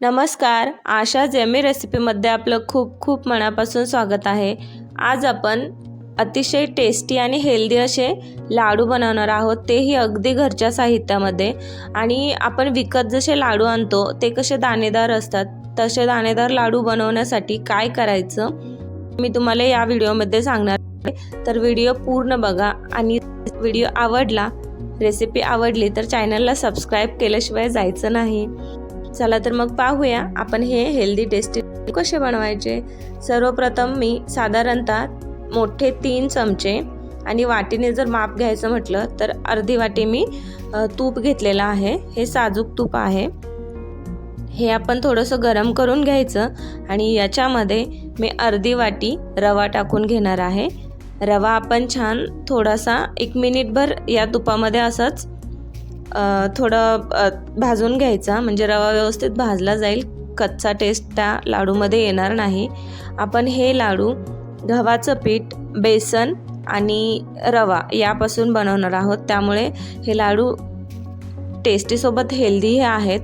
नमस्कार आशा जेमी रेसिपीमध्ये आपलं खूप खूप मनापासून स्वागत आहे. आज आपण अतिशय टेस्टी आणि हेल्दी असे लाडू बनवणार आहोत. तेही अगदी घरच्या साहित्यामध्ये. आणि आपण विकत जसे लाडू आणतो ते कसे दाणेदार असतात तसे दाणेदार लाडू बनवण्यासाठी काय करायचं मी तुम्हाला या व्हिडिओमध्ये सांगणार आहे. तर व्हिडिओ पूर्ण बघा आणि व्हिडिओ आवडला रेसिपी आवडली तर चॅनलला सबस्क्राईब केल्याशिवाय जायचं नाही. चला तर मग पाहूया आपण हे हेल्दी टेस्टी कसे बनवायचे. सर्वप्रथम मी साधारणतः मोठे तीन चमचे आणि वाटीने जर माप घ्यायचं म्हटलं तर अर्धी वाटी मी तूप घेतलेलं आहे. हे साजूक तूप आहे. हे आपण थोडंसं गरम करून घ्यायचं आणि याच्यामध्ये मी अर्धी वाटी रवा टाकून घेणार आहे. रवा आपण छान थोडासा एक मिनिटभर या तुपामध्ये असंच थोडं भाजून घ्यायचा. म्हणजे रवा व्यवस्थित भाजला जाईल. कच्चा टेस्ट त्या लाडूमध्ये येणार नाही. आपण हे लाडू गव्हाचं पीठ बेसन आणि रवा यापासून बनवणार आहोत. त्यामुळे हे लाडू टेस्टीसोबत हेल्दीही आहेत.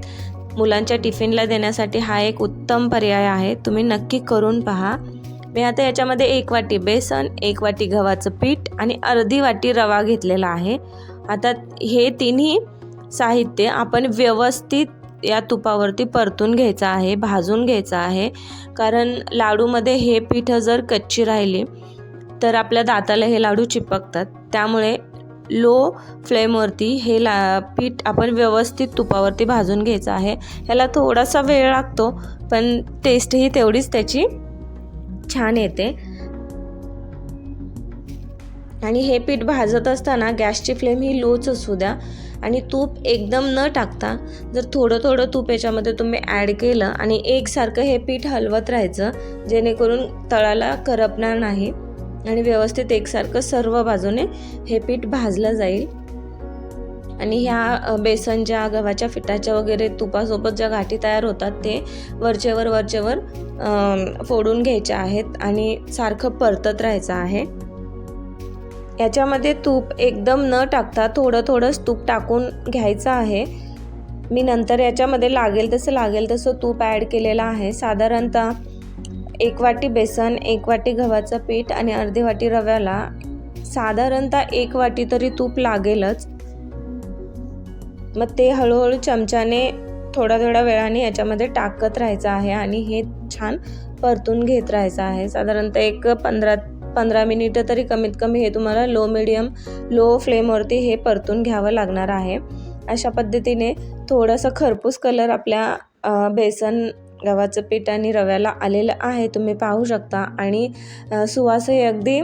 मुलांच्या टिफिनला देण्यासाठी हा एक उत्तम पर्याय आहे. तुम्ही नक्की करून पहा. मी आता याच्यामध्ये एक वाटी बेसन एक वाटी गव्हाचं पीठ आणि अर्धी वाटी रवा घेतलेला आहे. आता हे तिन्ही साहित्य आपण व्यवस्थित या तुपावरती परतून घ्यायचं आहे भाजून घ्यायचं आहे. कारण लाडूमध्ये हे पीठ जर कच्ची राहिली तर आपल्या दाताला हे लाडू चिपकतात. त्यामुळे लो फ्लेमवरती हे ला पीठ आपण व्यवस्थित तुपावरती भाजून घ्यायचं आहे. ह्याला थोडासा वेळ लागतो पण टेस्टही तेवढीच त्याची छान येते. आणि हे पीठ भाजत असताना गॅसची फ्लेम ही लोच असू द्या. आणि तूप एकदम न टाकता जर थोडं थोडं तूप याच्यामध्ये तुम्ही ॲड केलं आणि एकसारखं हे पीठ हलवत राहायचं जेणेकरून तळाला करपणार नाही आणि व्यवस्थित एकसारखं सर्व बाजूने हे पीठ भाजलं जाईल. आणि ह्या बेसनच्या गव्हाच्या पिठाच्या वगैरे तुपासोबत ज्या गाठी तयार होतात ते वरचेवर वरचेवर फोडून घ्यायचे आहेत आणि सारखं परतत राहायचं आहे. याच्यामध्ये तूप एकदम न टाकता थोडं थोडंच तूप टाकून घ्यायचं आहे. मी नंतर याच्यामध्ये लागेल तसं लागेल तसं तूप ॲड केलेलं आहे. साधारणतः एक वाटी बेसन एक वाटी गव्हाचं पीठ आणि अर्धी वाटी रव्याला साधारणतः एक वाटी तरी तूप लागेलच. मग ते हळूहळू चमच्याने थोड्या थोड्या वेळाने याच्यामध्ये टाकत राहायचं आहे आणि हे छान परतून घेत राहायचं आहे. साधारणतः एक पंधरा पंधरा मिनिटं तरी कमीत कमी हे तुम्हाला लो मिडियम लो फ्लेमवरती हे परतून घ्यावं लागणार आहे. अशा पद्धतीने थोडंसं खरपूस कलर आपल्या बेसन गव्हाचं पीठ आणि रव्याला आलेलं आहे. तुम्ही पाहू शकता. आणि सुवासही अगदी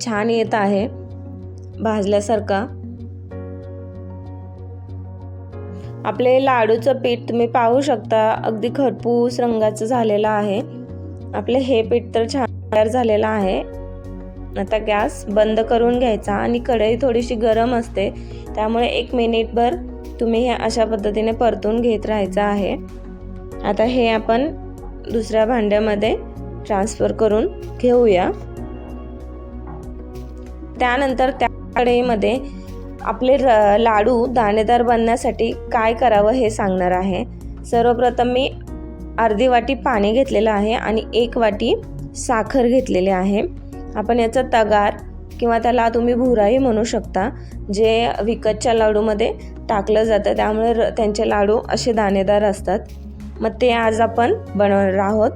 छान येत आहे भाजल्यासारखा. आपले लाडूचं पीठ तुम्ही पाहू शकता. अगदी खरपूस रंगाचं झालेलं आहे. आपले हे पीठ तर छान तयार झालेलं आहे. आता गॅस बंद करून घ्यायचा आणि कढई थोडीशी गरम असते. त्यामुळे एक मिनिटभर तुम्ही हे अशा पद्धतीने परतून घेत राहायचं आहे. आता हे आपण दुसऱ्या भांड्यामध्ये ट्रान्सफर करून घेऊया. त्यानंतर त्या कढईमध्ये आपले र लाडू दाणेदार बनण्यासाठी काय करावं हे सांगणार आहे. सर्वप्रथम मी अर्धी वाटी पाणी घेतलेलं आहे आणि एक वाटी साखर घेतलेली आहे. आपण याचा तगार किंवा त्याला तुम्ही भुराही म्हणू शकता जे विकतच्या लाडूमध्ये टाकलं जातं. त्यामुळे र त्यांचे लाडू असे दाणेदार असतात. मग ते आज आपण बनवणार आहोत.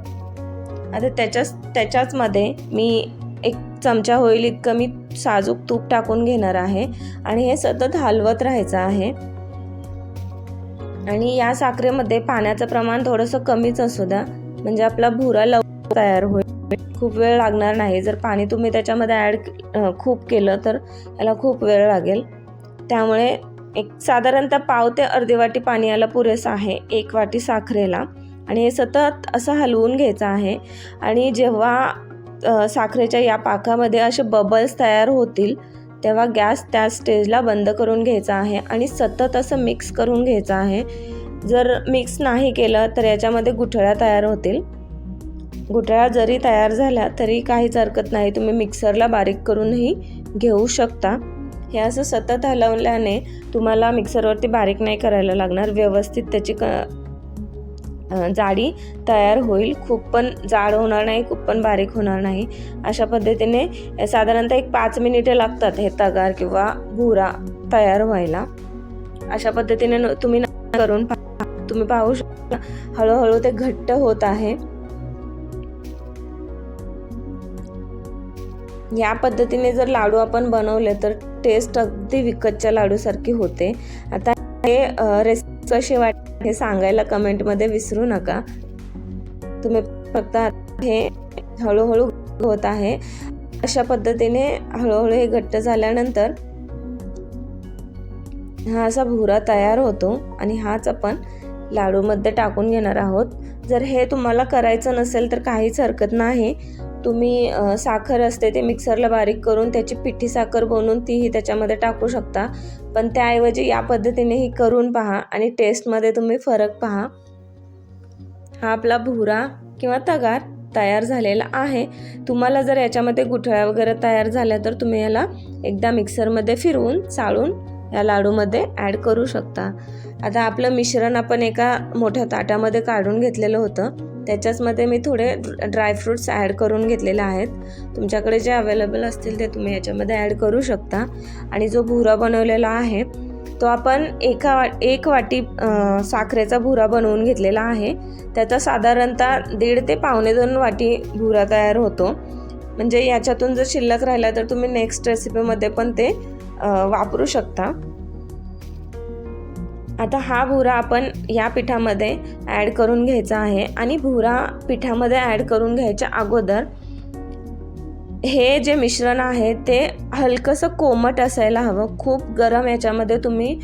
आता त्याच्याच त्याच्याचमध्ये मी एक चमचा होईल इतकं मी साजूक तूप टाकून घेणार आहे. आणि हे सतत हलवत राहायचं आहे. आणि या साखरेमध्ये पाण्याचं प्रमाण थोडंसं कमीच असू द्या. म्हणजे आपला भुरा लवकर तयार होईल. खूप वेळ लागणार नाही. जर पाणी तुम्ही त्याच्यामध्ये ॲड खूप केलं तर याला खूप वेळ लागेल. त्यामुळे एक साधारणतः पाव ते अर्धी वाटी पाणी याला पुरेसं आहे. एक वाटी साखरेला. आणि हे सतत असं हलवून घ्यायचं आहे. आणि जेव्हा साखरेच्या या पाकामध्ये असे बबल्स तयार होतील तेव्हा गॅस त्या स्टेजला बंद करून घ्यायचा आहे आणि सतत असं मिक्स करून घ्यायचं आहे. जर मिक्स नाही केलं तर याच्यामध्ये गुठळ्या तयार होतील. गुठळ्या जरी तयार झाल्या तरी काहीच हरकत नाही. तुम्ही मिक्सरला बारीक करूनही घेऊ शकता. हे असं सतत हलवल्याने तुम्हाला मिक्सरवरती बारीक नाही करायला लागणार. व्यवस्थित त्याची क जाडी तयार होईल. खूप पण जाड होणार नाही खूप पण बारीक होणार नाही. अशा पद्धतीने साधारणतः एक पाच मिनिटे लागतात हे तगार किंवा भुरा तयार व्हायला. अशा पद्धतीने तुम्ही करून तुम्ही पाहू शकता हळूहळू ते घट्ट होत आहे. या पद्धतीने जर लाडू आपण बनवले तर टेस्ट अगदी विकतच्या लाडूसारखी होते. आता हे रेसिपी कसे वाट हे सांगायला कमेंटमध्ये विसरू नका. तुम्ही फक्त हे हळूहळू होत आहे. अशा पद्धतीने हळूहळू हे घट्ट झाल्यानंतर हा असा भुरा तयार होतो आणि हाच आपण लाडूमध्ये टाकून घेणार आहोत. जर हे तुम्हाला करायचं नसेल तर काहीच हरकत नाही. तुम्ही साखर असते ते मिक्सरला बारीक करून त्याची पिठी साखर बनवून तीही त्याच्यामध्ये टाकू शकता. पण त्याऐवजी या पद्धतीनेही करून पहा आणि टेस्टमध्ये तुम्ही फरक पहा. हा आपला भुरा किंवा तगार तयार झालेला आहे. तुम्हाला जर याच्यामध्ये गुठळ्या वगैरे तयार झाल्या तर तुम्ही याला एकदा मिक्सरमध्ये फिरवून चाळून या लाडूमध्ये ॲड करू शकता. आता आपलं मिश्रण आपण एका मोठ्या ताटामध्ये काढून घेतलेलं होतं. त्याच्याचमध्ये मी थोडे ड्रायफ्रूट्स ॲड करून घेतलेले आहेत. तुमच्याकडे जे अवेलेबल असतील ते तुम्ही याच्यामध्ये ॲड करू शकता. आणि जो भुरा बनवलेला आहे तो आपण एका वा एक वाटी साखरेचा भुरा बनवून घेतलेला आहे. त्याचा साधारणतः दीड ते पावणे दोन वाटी भुरा तयार होतो. म्हणजे याच्यातून जर शिल्लक राहिला तर तुम्ही नेक्स्ट रेसिपीमध्ये पण ते वापरू शकता. आता हा भुरा आपण या पिठामध्ये ॲड करून घ्यायचा आहे आणि भुरा पिठामध्ये ॲड करून घ्यायच्या अगोदर हे जे मिश्रण आहे ते हलकंसं कोमट असायला हवं. खूप गरम याच्यामध्ये तुम्ही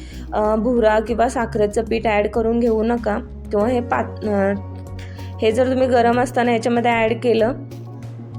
भुरा किंवा साखरेचं पीठ ॲड करून घेऊ नका. किंवा हे पात हे जर तुम्ही गरम असताना याच्यामध्ये ॲड केलं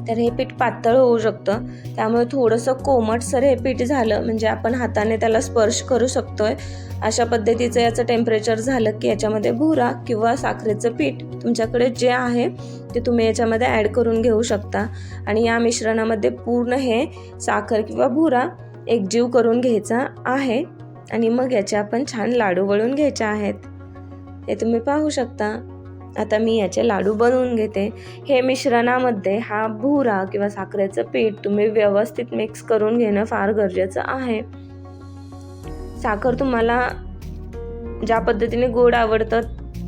तर हे पीठ पातळ होऊ शकतं. त्यामुळे थोडंसं कोमटसर हे पीठ झालं म्हणजे आपण हाताने त्याला स्पर्श करू शकतोय. अशा पद्धतीचं याचं टेम्परेचर झालं की याच्यामध्ये भुरा किंवा साखरेचं पीठ तुमच्याकडे जे आहे ते तुम्ही याच्यामध्ये ॲड करून घेऊ शकता. आणि या मिश्रणामध्ये पूर्ण हे साखर किंवा भुरा एकजीव करून घ्यायचा आहे. आणि मग याचे आपण छान लाडू वळून घ्यायचे आहेत. हे तुम्ही पाहू शकता. आता मी याचे लाडू बनवून घेते. हे मिश्रणामध्ये हा भुरा किंवा साखरेचं पीठ तुम्ही व्यवस्थित मिक्स करून घेणं फार गरजेचं आहे. साखर तुम्हाला ज्या पद्धतीने गोड आवडतं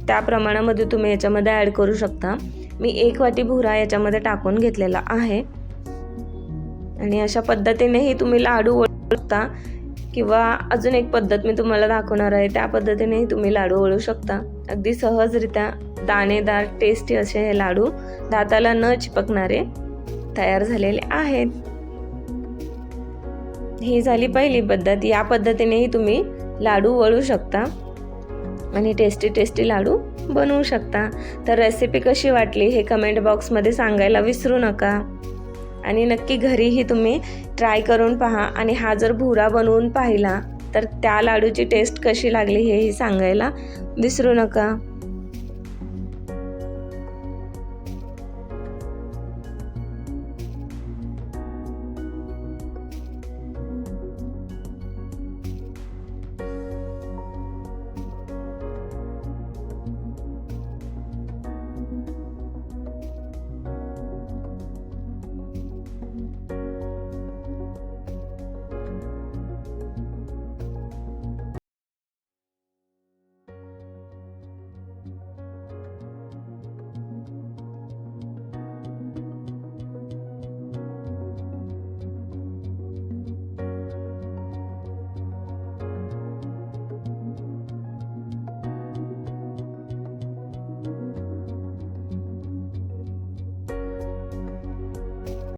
त्या प्रमाणामध्ये तुम्ही याच्यामध्ये ॲड करू शकता. मी एक वाटी भुरा याच्यामध्ये टाकून घेतलेला आहे. आणि अशा पद्धतीनेही तुम्ही लाडू ओळखता. किंवा अजून एक पद्धत मी तुम्हाला दाखवणार आहे त्या पद्धतीनेही तुम्ही लाडू वळू शकता. अगदी सहजरित्या दाणेदार टेस्टी असे हे लाडू दाताला न चिपकणारे तयार झालेले आहेत. ही झाली पहिली पद्धत. या पद्धतीनेही तुम्ही लाडू वळू शकता आणि टेस्टी टेस्टी लाडू बनवू शकता. तर रेसिपी कशी वाटली हे कमेंट बॉक्समध्ये सांगायला विसरू नका. आणि नक्की घरीही तुम्ही ट्राय करून पहा. आणि हा जर भुरा बनवून पाहिला तर त्या लाडूची टेस्ट कशी लागली हेही सांगायला विसरू नका.